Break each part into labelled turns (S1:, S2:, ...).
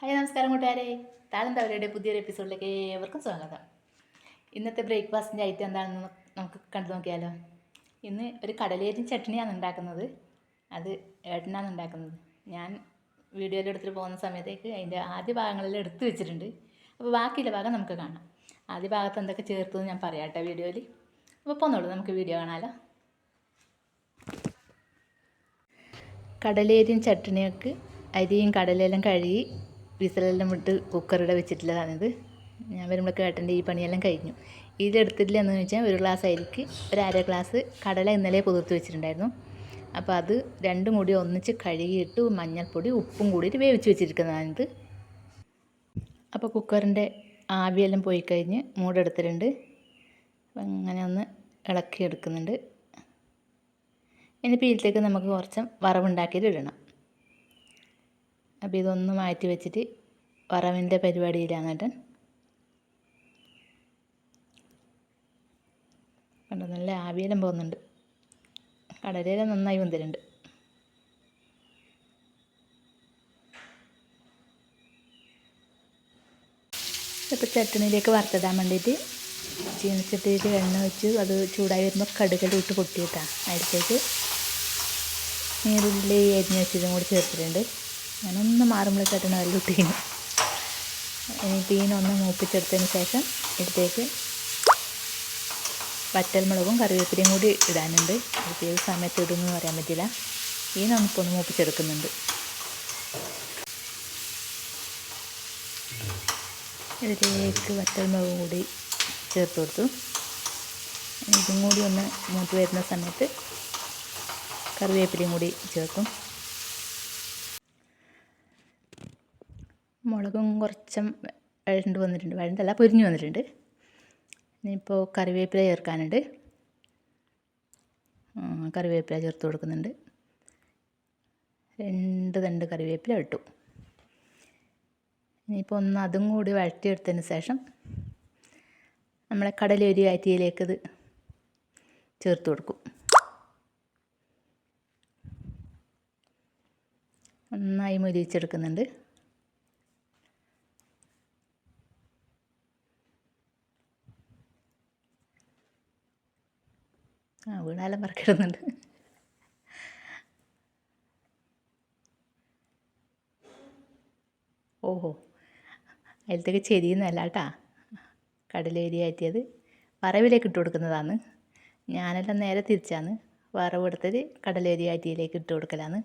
S1: Hi നമസ്കാരം കൂട്ടുകാരെ. താഴെന്തവരുടെ പുതിയൊരു എപ്പിസോഡിലേക്ക് ഏവർക്കും സ്വാഗതം. ഇന്നത്തെ ബ്രേക്ക്ഫാസ്റ്റിന്റെ ഐറ്റം എന്താണെന്ന് നമുക്ക് കണ്ടു നോക്കിയാലോ. ഇന്ന് ഒരു കടലേരി ചട്നിയാണ് ഉണ്ടാക്കുന്നത്. അത് ഏട്ടനാണ് ഉണ്ടാക്കുന്നത്. ഞാൻ വീഡിയോയിൽ എടുത്തിട്ട് പോകുന്ന സമയത്തേക്ക് അതിന്റെ ആദ്യ ഭാഗങ്ങളിൽ എടുത്തു വെച്ചിട്ടുണ്ട്. അപ്പോൾ ബാക്കിയുള്ള ഭാഗം നമുക്ക് കാണാം. ആദ്യ ഭാഗത്ത് എന്തൊക്കെ ചേർത്തതെന്ന് ഞാൻ പറയാം കേട്ടോ വീഡിയോയിൽ അപ്പോൾ പോന്നോളൂ നമുക്ക് വീഡിയോ കാണാമല്ലോ കടലേരിയും ചട്നിയൊക്കെ അരിയും കടലേലും കഴുകി വിസിലെല്ലാം വിട്ട് കുക്കറിടെ വെച്ചിട്ടുള്ളതാണിത്. ഞാൻ വരുമ്പോൾ കേട്ടന്റെ ഈ പണിയെല്ലാം കഴിഞ്ഞു. ഇതിലെടുത്തിട്ടില്ല എന്ന് വെച്ചാൽ ഒരു ഗ്ലാസ് അരിക്ക് ഒരു അര ഗ്ലാസ് കടല ഇന്നലെ കുതിർത്ത് വെച്ചിട്ടുണ്ടായിരുന്നു. അപ്പോൾ അത് രണ്ടും കൂടി ഒന്നിച്ച് കഴുകിയിട്ട് മഞ്ഞൾപ്പൊടി ഉപ്പും കൂടിയിട്ട് വേവിച്ച് വെച്ചിരിക്കുന്നതാണിത്. അപ്പോൾ കുക്കറിന്റെ ആവിയെല്ലാം പോയി കഴിഞ്ഞ് മൂടെടുത്തിട്ടുണ്ട്. അങ്ങനെ ഒന്ന് ഇളക്കി എടുക്കുന്നുണ്ട് ഇനി പീലത്തേക്ക് നമുക്ക് കുറച്ച് വറവുണ്ടാക്കിയിട്ട് ഇടണം. അപ്പോൾ ഇതൊന്ന് മാറ്റി വെച്ചിട്ട് വറവിന്റെ പരിപാടിയിലാണ് കേട്ടൻ കണ്ടോ നല്ല ആവിയെല്ലാം പോകുന്നുണ്ട്. കടലയില നന്നായി വന്നിട്ടുണ്ട് ഇപ്പോൾ ചട്ടണിയിലേക്ക് വറുത്തിടാൻ വേണ്ടിയിട്ട് ചീനച്ചട്ടിയിൽ എണ്ണ വെച്ച് അത് ചൂടായി വരുമ്പോൾ കടുകൽ ഇട്ട് പൊട്ടിയിട്ടാണ്. അതിലേക്ക് നീരുള്ളി അരിഞ്ഞ് വെച്ചതും കൂടി ചേർത്തിട്ടുണ്ട്. ഞാനൊന്ന് മാറുമ്പോഴേക്കാട്ടാണ് അതിൽ ഇട്ടീന് ഇനി തീനൊന്ന് മൂപ്പിച്ചെടുത്തതിന് ശേഷം ഇതിലേക്ക് വറ്റൽമുളകും കറിവേപ്പിലയും കൂടി ഇടാനുണ്ട്. അത് ഏത് സമയത്ത് ഇടുമെന്ന് പറയാൻ പറ്റില്ല. ഈ നമുക്കൊന്ന് മൂപ്പിച്ചെടുക്കുന്നുണ്ട്. ഇതിലേക്ക് വറ്റൽമുളകും കൂടി ചേർത്ത് കൊടുത്തു. ഇതും കൂടി ഒന്ന് മൂത്ത് വരുന്ന സമയത്ത് കറിവേപ്പിലയും കൂടി ചേർക്കും. മുളകും കുറച്ചും വഴണ്ട് വന്നിട്ടുണ്ട്. വഴണ്ടല്ല പൊരിഞ്ഞ് വന്നിട്ടുണ്ട്. ഇനിയിപ്പോൾ കറിവേപ്പില ചേർക്കാനുണ്ട്. കറിവേപ്പില ചേർത്ത് കൊടുക്കുന്നുണ്ട്. രണ്ട് തണ്ട് കറിവേപ്പില ഇട്ടു. ഇനിയിപ്പോൾ ഒന്ന് അതും കൂടി വഴറ്റിയെടുത്തതിന് ശേഷം നമ്മളെ കടലൊരു ആറ്റിയിലേക്ക് ഇത് ചേർത്ത് കൊടുക്കും. നന്നായി മുരിച്ചെടുക്കുന്നുണ്ട് ആ വീണാലും പറക്കിടുന്നുണ്ട്. ഓഹോ അതിലത്തേക്ക് ചെരിയുന്നല്ല കേട്ടാ. കടലേരി ആറ്റിയത് വറവിലേക്ക് ഇട്ട് കൊടുക്കുന്നതാണ്. ഞാനെല്ലാം നേരെ തിരിച്ചാണ് വറവ് എടുത്തത് കടലേരി ആറ്റിയിലേക്ക് ഇട്ട് കൊടുക്കലാണ്.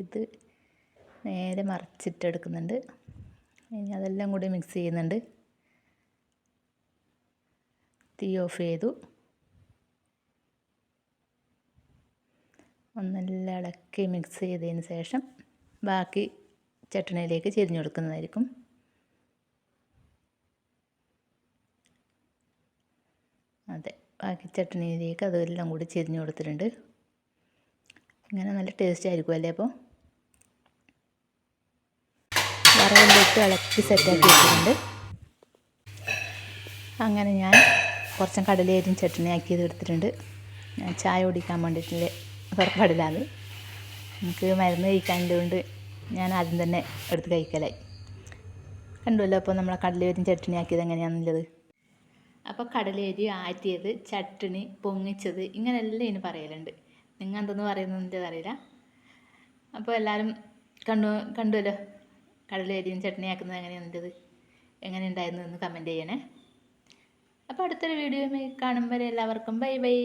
S1: ഇത് നേരെ മറിച്ചിട്ടെടുക്കുന്നുണ്ട്. ഇനി അതെല്ലാം കൂടി മിക്സ് ചെയ്യുന്നുണ്ട്. തീ ഓഫ് ചെയ്തു. ഒന്നെല്ലാം ഇളക്കി മിക്സ് ചെയ്തതിന് ശേഷം ബാക്കി ചട്ടണിയിലേക്ക് ചെരിഞ്ഞു കൊടുക്കുന്നതായിരിക്കും. അതെ ബാക്കി ചട്ടണിയിലേക്ക് അതെല്ലാം കൂടി ചെരിഞ്ഞു കൊടുത്തിട്ടുണ്ട്. ഇങ്ങനെ നല്ല ടേസ്റ്റ് ആയിരിക്കും അല്ലേ അപ്പോൾ? വറവിലിട്ട് ഇളക്കി സെറ്റാക്കി വെച്ചിട്ടുണ്ട്. അങ്ങനെ ഞാൻ കുറച്ചും കടലേരും ചട്ടണി ആക്കിയത് എടുത്തിട്ടുണ്ട്. ചായ കുടിക്കാൻ വേണ്ടിയിട്ടുള്ള കടലാണ് നമുക്ക് മരുന്ന് കഴിക്കാനുള്ളതുകൊണ്ട് ഞാൻ ആദ്യം തന്നെ എടുത്ത് കഴിക്കലായി. കണ്ടുവല്ലോ അപ്പോൾ നമ്മളെ കടലേരും ചട്ടണി ആക്കിയത് എങ്ങനെയാണെന്നുള്ളത് അപ്പോൾ കടലേരി ആറ്റിയത് ചട്ടണി പൊങ്ങിച്ചത് ഇങ്ങനെയെല്ലാം ഇതിന് പറയലുണ്ട്. നിങ്ങൾ എന്തെന്ന് പറയുന്നത് അറിയില്ല. അപ്പോൾ എല്ലാവരും കണ്ടു കണ്ടുവല്ലോ കടലേരിയും ചട്ടണി ആക്കുന്നത് എങ്ങനെയാണെന്നുള്ളത് എങ്ങനെ ഉണ്ടായിരുന്നു എന്ന് കമന്റ് ചെയ്യണേ. അപ്പോൾ അടുത്തൊരു വീഡിയോ കാണുമ്പോൾ എല്ലാവർക്കും. Bye bye.